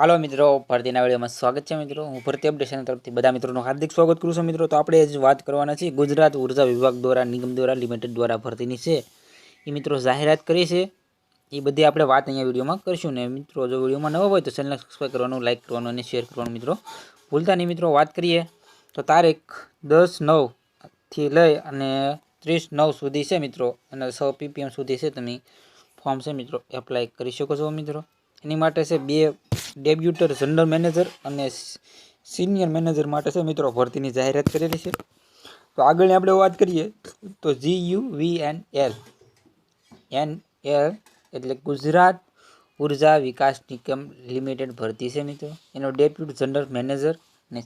હાલો મિત્રો ભરતીના વિડીયોમાં સ્વાગત છે મિત્રો. હું ભરતી અપડેશન તરફથી બધા મિત્રોનું હાર્દિક સ્વાગત કરું છું મિત્રો. તો આપણે જ વાત કરવાના છીએ ગુજરાત ઊર્જા વિભાગ દ્વારા, નિગમ દ્વારા લિમિટેડ દ્વારા ભરતીની છે. એ મિત્રો જાહેરાત કરી છે. એ બધી આપણે વાત અહીંયા વિડીયોમાં કરીશું. ને મિત્રો, જો વિડીયોમાં નવો હોય તો ચેનલને સબસ્ક્રાઈબ કરવાનું લાઇક કરવાનું અને શેર કરવાનું મિત્રો ભૂલતા નહીં. મિત્રો, વાત કરીએ તો તારીખ દસ નવથી લઈ અને ત્રીસ નવ સુધી છે મિત્રો. અને છ પીપીએમ સુધી છે. તમે ફોર્મ છે મિત્રો એપ્લાય કરી શકો છો મિત્રો. એની માટે છે બે ડેબ્યુટર, જનરલ મેનેજર અને સિનિયર મેનેજર માટે છે મિત્રો ભરતીની જાહેરાત કરેલી છે. તો આગળની આપણે વાત કરીએ તો G U V N L N L એટલે ગુજરાત ઊર્જા વિકાસ નિગમ લિમિટેડ ભરતી છે મિત્રો. એનો ડેપ્યુટ જનરલ મેનેજર અને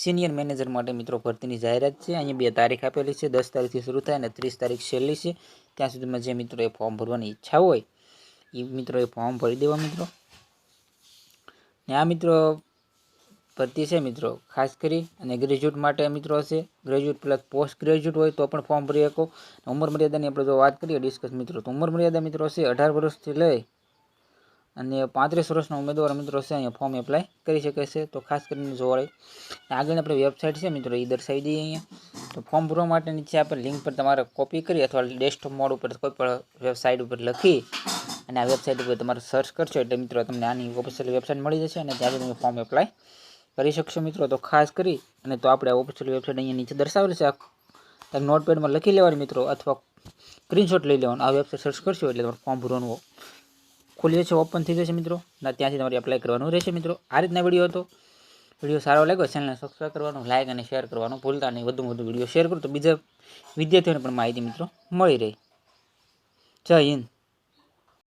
સિનિયર મેનેજર માટે મિત્રો ભરતીની જાહેરાત છે. અહીંયા બે તારીખ આપેલી છે. દસ તારીખથી શરૂ થાય અને ત્રીસ તારીખ છેલ્લી છે. ત્યાં સુધીમાં જે મિત્રો એ ફોર્મ ભરવાની ઈચ્છા હોય એ મિત્રો એ ફોર્મ ભરી દેવા મિત્રો. ને આ મિત્રો ભરતી છે મિત્રો, ખાસ કરી, અને ગ્રેજ્યુએટ માટે મિત્રો હશે. ગ્રેજ્યુએટ પ્લસ પોસ્ટ ગ્રેજ્યુએટ હોય તો પણ ફોર્મ ભરી શકો. ઉંમર મર્યાદાની આપણે જો વાત કરીએ ડિસ્કસ મિત્રો, તો ઉંમર મર્યાદા મિત્રો હશે અઢાર વર્ષથી લઈ અને પાંત્રીસ વર્ષના ઉમેદવાર મિત્રો છે અહીંયા ફોર્મ એપ્લાય કરી શકે છે. તો ખાસ કરીને જોવાય. આગળ આપણે વેબસાઇટ છે મિત્રો એ દર્શાવી દઈએ અહીંયા. તો ફોર્મ ભરવા માટે નીચે આપણે લિંક પર તમારે કોપી કરી અથવા ડેસ્કટોપ મોડ ઉપર કોઈ પણ વેબસાઇટ ઉપર લખી અને આ વેબસાઇટ ઉપર તમારે સર્ચ કરશો એટલે મિત્રો તમને આની ઓફિશિયલ વેબસાઇટ મળી જશે અને ત્યાંથી તમે ફોર્મ એપ્લાય કરી શકશો મિત્રો. તો ખાસ કરી અને તો આપણે ઓફિશિયલ વેબસાઇટ અહીંયા નીચે દર્શાવેલી છે. તમે નોટપેડમાં લખી લેવાની મિત્રો અથવા સ્ક્રીનશોટ લઈ લેવાનો. આ વેબસાઇટ સર્ચ કરશો એટલે તમારું ફોર્મ ભરવાનું ખુલી જશે ઓપન થઈ જશે મિત્રો. અને ત્યાંથી તમારે એપ્લાય કરવાનું રહેશે મિત્રો. આ રીતના વીડિયો હતો. વીડિયો સારો લાગ્યો ચેનલને સબસ્ક્રાઈબ કરવાનું લાઇક અને શેર કરવાનું ભૂલતા નહીં. વધુમાં વધુ વીડિયો શેર કરો તો બીજા વિદ્યાર્થીઓને પણ માહિતી મિત્રો મળી રહી. જય હિન્દ.